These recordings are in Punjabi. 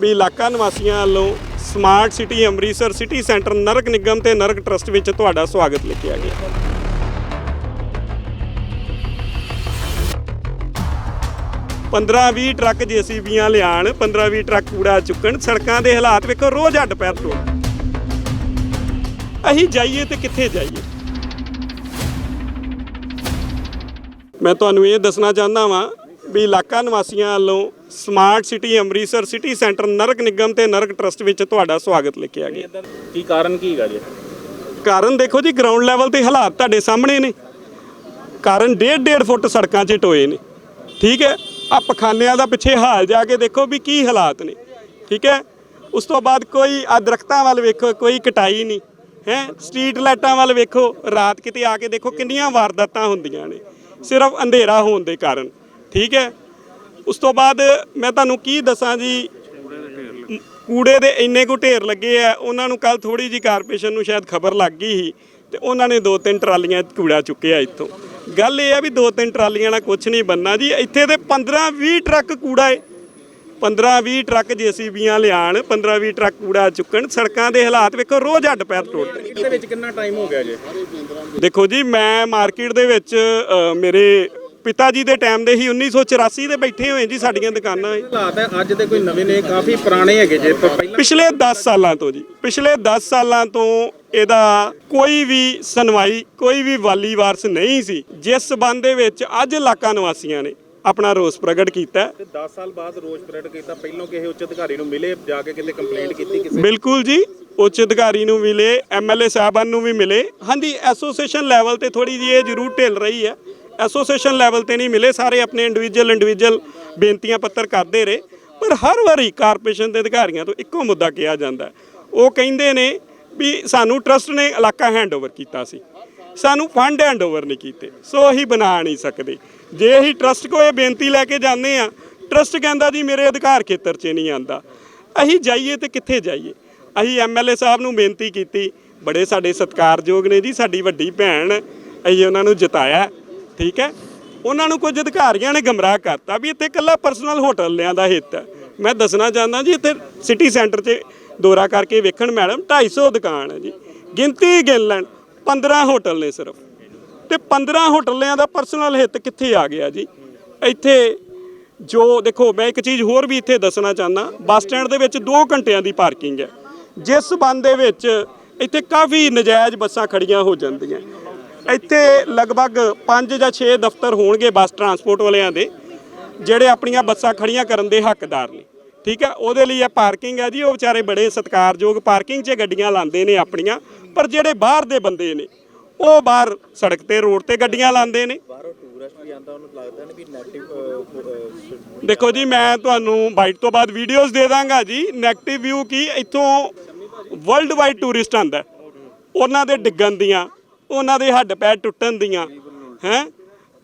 ਵੀ ਇਲਾਕਾ ਨਿਵਾਸੀਆਂ ਵੱਲੋਂ smart city, Amritsar city centre, ਨਰਕ ਨਿਗਮ ਤੇ ਨਰਕ ਟਰਸਟ ਵਿੱਚ ਤੁਹਾਡਾ ਸਵਾਗਤ ਲਿਖਿਆ ਗਿਆ। 15-20 ਟਰੱਕ ਜੀਸੀਬੀਆਂ ਲਿਆਣ 15-20 ਟਰੱਕ ਕੂੜਾ ਚੁੱਕਣ, ਸੜਕਾਂ ਦੇ ਹਾਲਾਤ ਵੇਖੋ, ਰੋਜ਼ ਹੱਡ ਪੈਰ ਤੋਂ ਅਸੀਂ ਜਾਈਏ ਤੇ ਕਿੱਥੇ ਜਾਈਏ? ਮੈਂ ਤੁਹਾਨੂੰ ਇਹ ਦੱਸਣਾ ਚਾਹੁੰਦਾ ਵਾਂ ਵੀ ਇਲਾਕਾ ਨਿਵਾਸੀਆਂ ਵੱਲੋਂ smart city Amritsar city centre ਨਰਕ ਨਿਗਮ ਤੇ ਨਰਕ ਟਰਸਟ ਵਿੱਚ ਤੁਹਾਡਾ ਸਵਾਗਤ ਲਿਖਿਆ ਗਿਆ। ਕੀ ਕਾਰਨ ਕੀ ਹੈਗਾ ਜੀ? ਕਾਰਨ ਦੇਖੋ ਜੀ ਗਰਾਊਂਡ ਲੈਵਲ ਤੇ ਹਾਲਾਤ ਤੁਹਾਡੇ ਸਾਹਮਣੇ ਨੇ। ਕਾਰਨ ਡੇਢ ਡੇਢ ਫੁੱਟ ਸੜਕਾਂ 'ਚ ਟੋਏ ਨੇ। ਠੀਕ ਹੈ ਆ ਪਖਾਨਿਆਂ ਦਾ ਪਿੱਛੇ ਹਾਲ ਜਾ ਕੇ ਦੇਖੋ ਵੀ ਕੀ ਹਾਲਾਤ ਨੇ। ਠੀਕ ਹੈ ਉਸ ਤੋਂ ਬਾਅਦ ਕੋਈ ਆ ਦਰਖਤਾਂ ਵੱਲ ਵੇਖੋ ਕੋਈ ਕਟਾਈ ਨਹੀਂ। ਹੈ ਸਟਰੀਟ ਲਾਈਟਾਂ ਵੱਲ ਵੇਖੋ ਰਾਤ ਕਿਤੇ ਆ ਕੇ ਦੇਖੋ ਕਿੰਨੀਆਂ ਵਾਰਦਾਤਾਂ ਹੁੰਦੀਆਂ ਨੇ। ਸਿਰਫ ਅੰਧੇਰਾ ਹੋਣ ਦੇ ਕਾਰਨ। ਠੀਕ ਹੈ? ਉਸ ਤੋਂ ਬਾਅਦ ਮੈਂ ਤੁਹਾਨੂੰ ਕੀ ਦੱਸਾਂ ਜੀ? ਕੂੜੇ ਦੇ ਇੰਨੇ ਕੁ ਢੇਰ ਲੱਗੇ ਆ ਉਹਨਾਂ ਨੂੰ ਕੱਲ ਥੋੜੀ ਜੀ ਕਾਰਪੋਰੇਸ਼ਨ ਨੂੰ ਸ਼ਾਇਦ ਖਬਰ ਲੱਗ ਗਈ ਸੀ ਤੇ ਉਹਨਾਂ ਨੇ ਦੋ ਤਿੰਨ ਟਰਾਲੀਆਂ ਕੂੜਾ ਚੁੱਕਿਆ ਇੱਥੋਂ। ਗੱਲ ਇਹ ਆ ਵੀ ਦੋ ਤਿੰਨ ਟਰਾਲੀਆਂ ਨਾਲ ਕੁਝ ਨਹੀਂ ਬੰਨਾ ਜੀ ਇੱਥੇ ਤੇ 15 20 ਟਰੱਕ ਕੂੜਾ ਏ। 15 20 ਟਰੱਕ ਜੀਸੀਬੀਆਂ ਲਿਆਣ 15 20 ਟਰੱਕ ਕੂੜਾ ਚੁੱਕਣ ਸੜਕਾਂ ਦੇ ਹਾਲਾਤ ਵੇਖੋ ਰੋਜ਼ ਹੱਡ ਪੈਰ ਤੋੜਦੇ ਇਹਦੇ ਵਿੱਚ ਕਿੰਨਾ ਟਾਈਮ ਹੋ ਗਿਆ ਜੀ? ਦੇਖੋ ਜੀ ਮੈਂ ਮਾਰਕੀਟ ਦੇ ਵਿੱਚ ਮੇਰੇ ਪਿਤਾ ਜੀ ਦੇ ਟਾਈਮ ਦੇ ਹੀ 1984 ਦੇ ਬੈਠੇ ਹੋਏ ਜੀ ਸਾਡੀਆਂ ਦੁਕਾਨਾਂ ਏ ਹਾਲਾਤ ਹੈ ਅੱਜ ਦੇ ਕੋਈ ਨਵੇਂ ਨੇ ਕਾਫੀ ਪੁਰਾਣੇ ਹੈਗੇ ਜੇ ਪਿਛਲੇ 10 ਸਾਲਾਂ ਤੋਂ ਜੀ ਪਿਛਲੇ 10 ਸਾਲਾਂ ਤੋਂ ਇਹਦਾ ਕੋਈ ਵੀ ਸੁਣਵਾਈ ਕੋਈ ਵੀ ਵਾਲੀ ਵਾਰਸ ਨਹੀਂ ਸੀ ਜਿਸ ਸਬੰਧ ਦੇ ਵਿੱਚ ਅੱਜ ਇਲਾਕਾ ਨਿਵਾਸੀਆਂ ਨੇ ਆਪਣਾ ਰੋਸ ਪ੍ਰਗਟ ਕੀਤਾ। ਹੈ। ਤੇ 10 ਸਾਲ ਬਾਅਦ ਰੋਜ਼ ਪਰੇਡ ਕੀਤਾ ਪਹਿਲੋਂ ਕਿਸੇ ਉੱਚ ਅਧਿਕਾਰੀ ਨੂੰ ਮਿਲੇ ਜਾ ਕੇ ਕਿਤੇ ਕੰਪਲੇਂਟ ਕੀਤੀ ਕਿਸੇ ਬਿਲਕੁਲ ਜੀ ਉੱਚ ਅਧਿਕਾਰੀ ਨੂੰ ਮਿਲੇ ਐਮਐਲਏ ਸਾਹਿਬਾਨ ਨੂੰ ਵੀ ਮਿਲੇ। ਹਾਂਜੀ ਐਸੋਸੀਏਸ਼ਨ ਲੈਵਲ ਤੇ ਥੋੜੀ ਜਿਹੀ ਇਹ ਜ਼ਰੂਰ ਢਿੱਲ ਰਹੀ ਹੈ। ਐਸੋਸੀਏਸ਼ਨ ਲੈਵਲ ਤੇ ਨਹੀਂ ਮਿਲੇ, ਸਾਰੇ ਆਪਣੇ ਇੰਡੀਵਿਜੂਅਲ ਇੰਡੀਵਿਜੂਅਲ ਬੇਨਤੀਆਂ ਪੱਤਰ ਕਰਦੇ ਰਹੇ, ਪਰ ਹਰ ਵਾਰੀ ਕਾਰਪੋਰੇਸ਼ਨ ਦੇ ਅਧਿਕਾਰੀਆਂ ਤੋਂ ਇੱਕੋ ਮੁੱਦਾ ਕਿਹਾ ਜਾਂਦਾ ਉਹ ਕਹਿੰਦੇ ਨੇ ਵੀ ਸਾਨੂੰ ਟਰਸਟ ਨੇ ਇਲਾਕਾ ਹੈਂਡਓਵਰ ਕੀਤਾ ਸੀ, ਸਾਨੂੰ ਫੰਡ ਹੈਂਡਓਵਰ ਨਹੀਂ ਕੀਤੇ, ਸੋ ਅਸੀਂ ਬਣਾ ਨਹੀਂ ਸਕਦੇ। ਜੇ ਅਸੀਂ ਟਰਸਟ ਕੋ ਇਹ ਬੇਨਤੀ ਲੈ ਕੇ ਜਾਂਦੇ ਆ ਟਰਸਟ ਕਹਿੰਦਾ ਜੀ ਮੇਰੇ ਅਧਿਕਾਰ ਖੇਤਰ 'ਚ ਨਹੀਂ ਆਂਦਾ ਅਸੀਂ ਜਾਈਏ ਤੇ ਕਿੱਥੇ ਜਾਈਏ? ਅਸੀਂ ਐਮਐਲਏ ਸਾਹਿਬ ਨੂੰ ਬੇਨਤੀ ਕੀਤੀ, ਬੜੇ ਸਾਡੇ ਸਤਿਕਾਰਯੋਗ ਨੇ ਜੀ, ਸਾਡੀ ਵੱਡੀ ਭੈਣ, ਅਸੀਂ ਉਹਨਾਂ ਨੂੰ ਜਿਤਾਇਆ। ਠੀਕ ਹੈ? ਉਹਨਾਂ ਨੂੰ ਕੁਝ ਅਧਿਕਾਰੀਆਂ ਨੇ ਗਮਰਾਹ ਕਰਤਾ ਵੀ ਇੱਥੇ ਇਕੱਲਾ ਪਰਸਨਲ ਹੋਟਲ ਲਿਆਂ ਦਾ ਹਿੱਤ ਹੈ। ਮੈਂ ਦੱਸਣਾ ਚਾਹੁੰਦਾ ਜੀ, ਇੱਥੇ ਸਿਟੀ ਸੈਂਟਰ 'ਚ ਦੌਰਾ ਕਰਕੇ ਵੇਖਣ ਮੈਡਮ 250 ਦੁਕਾਨ ਹੈ ਜੀ। ਗਿਣਤੀ ਗਿਣ ਲੈਣ 15 ਹੋਟਲ ਨੇ ਸਿਰਫ। ਤੇ 15 ਹੋਟਲਿਆਂ ਦਾ ਪਰਸਨਲ ਹਿੱਤ ਕਿੱਥੇ ਆ ਗਿਆ ਜੀ? ਇੱਥੇ ਜੋ, ਦੇਖੋ, ਮੈਂ ਇੱਕ ਚੀਜ਼ ਹੋਰ ਵੀ ਇੱਥੇ ਦੱਸਣਾ ਚਾਹੁੰਦਾ, ਬੱਸ ਸਟੈਂਡ ਦੇ ਵਿੱਚ 2 ਘੰਟਿਆਂ ਦੀ ਪਾਰਕਿੰਗ ਹੈ। ਜਿਸ ਸਬੰਧ ਦੇ ਵਿੱਚ ਇੱਥੇ ਕਾਫੀ ਨਜਾਇਜ਼ ਬੱਸਾਂ ਖੜੀਆਂ ਹੋ ਜਾਂਦੀਆਂ। ਇੱਥੇ ਲਗਭਗ 5 ਜਾਂ 6 ਦਫ਼ਤਰ ਹੋਣਗੇ ਬੱਸ ਟਰਾਂਸਪੋਰਟ ਵਾਲਿਆਂ ਦੇ ਜਿਹੜੇ ਆਪਣੀਆਂ ਬੱਸਾਂ ਖੜੀਆਂ ਕਰਨ ਦੇ ਹੱਕਦਾਰ ਨੇ। ਠੀਕ ਹੈ ਉਹਦੇ ਲਈ ਇਹ ਪਾਰਕਿੰਗ ਹੈ ਜੀ ਉਹ ਵਿਚਾਰੇ ਬੜੇ ਸਤਿਕਾਰਯੋਗ ਪਾਰਕਿੰਗ 'ਚ ਗੱਡੀਆਂ ਲਾਉਂਦੇ ਨੇ ਆਪਣੀਆਂ ਪਰ ਜਿਹੜੇ ਬਾਹਰ ਦੇ ਬੰਦੇ ਨੇ ਉਹ ਬਾਹਰ ਸੜਕ ਤੇ ਰੋਡ ਤੇ ਗੱਡੀਆਂ ਲਾਉਂਦੇ ਨੇ। ਬਾਹਰੋਂ ਟੂਰਿਸਟ ਵੀ ਆਂਦਾ ਉਹਨੂੰ ਲੱਗਦਾ ਨਹੀਂ ਵੀ ਨੈਗੇਟਿਵ ਦੇਖੋ ਜੀ ਮੈਂ ਤੁਹਾਨੂੰ ਬਾਈਟ ਤੋਂ ਬਾਅਦ ਵੀਡੀਓਜ਼ ਦੇ ਦਾਂਗਾ ਜੀ। 네ਗੇਟਿਵ ਵਿਊ ਕੀ ਇੱਥੋਂ ਵਰਲਡ ਵਾਈਡ ਟੂਰਿਸਟ ਆਂਦਾ ਉਹਨਾਂ ਦੇ ਡਿੱਗਣ ਦੀਆਂ ਉਹਨਾਂ ਦੇ ਹੱਡ ਪੈਰ ਟੁੱਟਣ ਦੀਆਂ ਹੈ?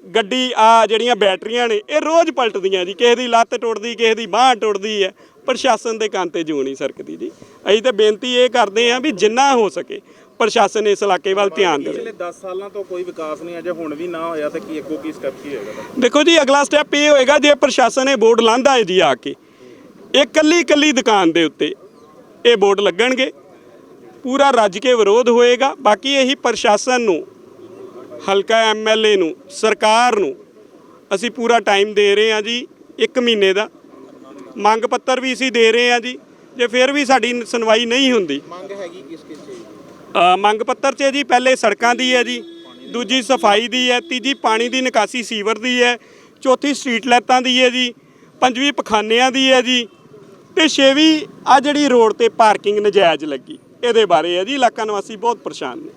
ਗੱਡੀ ਆ ਜਿਹੜੀਆਂ ਬੈਟਰੀਆਂ ਨੇ ਇਹ ਰੋਜ਼ ਪਲਟਦੀਆਂ ਜੀ। ਕਿਸੇ ਦੀ ਲੱਤ ਟੁੱਟਦੀ ਕਿਸੇ ਦੀ ਬਾਹ ਟੁੱਟਦੀ ਹੈ। ਪ੍ਰਸ਼ਾਸਨ ਦੇ ਕੰਨ ਤੇ ਜੂ ਨਹੀਂ ਸਰਕਦੀ ਜੀ। ਅਸੀਂ ਤਾਂ ਬੇਨਤੀ ਇਹ ਕਰਦੇ ਹਾਂ ਵੀ ਜਿੰਨਾ ਹੋ ਸਕੇ ਪ੍ਰਸ਼ਾਸਨ ਇਸ ਇਲਾਕੇ ਵੱਲ ਧਿਆਨ ਦੇਵੇ। ਪਿਛਲੇ 10 ਸਾਲਾਂ ਤੋਂ ਕੋਈ ਵਿਕਾਸ ਨਹੀਂ ਅਜੇ ਹੁਣ ਵੀ ਨਾ ਹੋਇਆ ਤੇ ਕੀ ਅੱਗੋਂ ਕੀ ਸਟੈਪ ਕੀ ਹੋਏਗਾ? ਦੇਖੋ ਜੀ ਅਗਲਾ ਸਟੈਪ ਇਹ ਹੋਏਗਾ ਜੇ ਪ੍ਰਸ਼ਾਸਨ ਇਹ ਬੋਰਡ ਲਾਂਦਾ ਹੈ ਜੀ ਆ ਕੇ ਇਹ ਕੱਲੀ ਕੱਲੀ ਦੁਕਾਨ ਦੇ ਉੱਤੇ ਇਹ ਬੋਰਡ ਲੱਗਣਗੇ। ਪੂਰਾ ਰੱਜ ਕੇ ਵਿਰੋਧ ਹੋਏਗਾ। ਬਾਕੀ ਇਹੀ ਪ੍ਰਸ਼ਾਸਨ ਨੂੰ ਹਲਕਾ ਐਮਐਲਏ ਨੂੰ ਸਰਕਾਰ ਨੂੰ ਅਸੀਂ ਪੂਰਾ ਟਾਈਮ ਦੇ ਰਹੇ ਹਾਂ ਜੀ 1 ਮਹੀਨੇ ਦਾ। ਮੰਗ ਪੱਤਰ ਵੀ ਅਸੀਂ ਦੇ ਰਹੇ ਹਾਂ ਜੀ ਜੇ ਫਿਰ ਵੀ ਸਾਡੀ ਸੁਣਵਾਈ ਨਹੀਂ ਹੁੰਦੀ। ਮੰਗ ਹੈਗੀ ਕਿਸ ਕਿਸ ਚੀਜ਼ ਮੰਗ ਪੱਤਰ 'ਚ ਜੀ ਪਹਿਲੇ ਸੜਕਾਂ ਦੀ ਹੈ ਜੀ ਦੂਜੀ ਸਫ਼ਾਈ ਦੀ ਹੈ ਤੀਜੀ ਪਾਣੀ ਦੀ ਨਿਕਾਸੀ ਸੀਵਰ ਦੀ ਹੈ ਚੌਥੀ ਸਟਰੀਟ ਲਾਈਟਾਂ ਦੀ ਹੈ ਜੀ ਪੰਜਵੀਂ ਪਖਾਨਿਆਂ ਦੀ ਹੈ ਜੀ ਤੇ ਛੇਵੀਂ ਆ ਜਿਹੜੀ ਰੋਡ ਤੇ ਪਾਰਕਿੰਗ ਨਜਾਇਜ਼ ਲੱਗੀ। ਇਹਦੇ ਬਾਰੇ ਹੈ ਜੀ ਇਲਾਕਾ ਨਿਵਾਸੀ ਬਹੁਤ ਪਰੇਸ਼ਾਨ ਨੇ।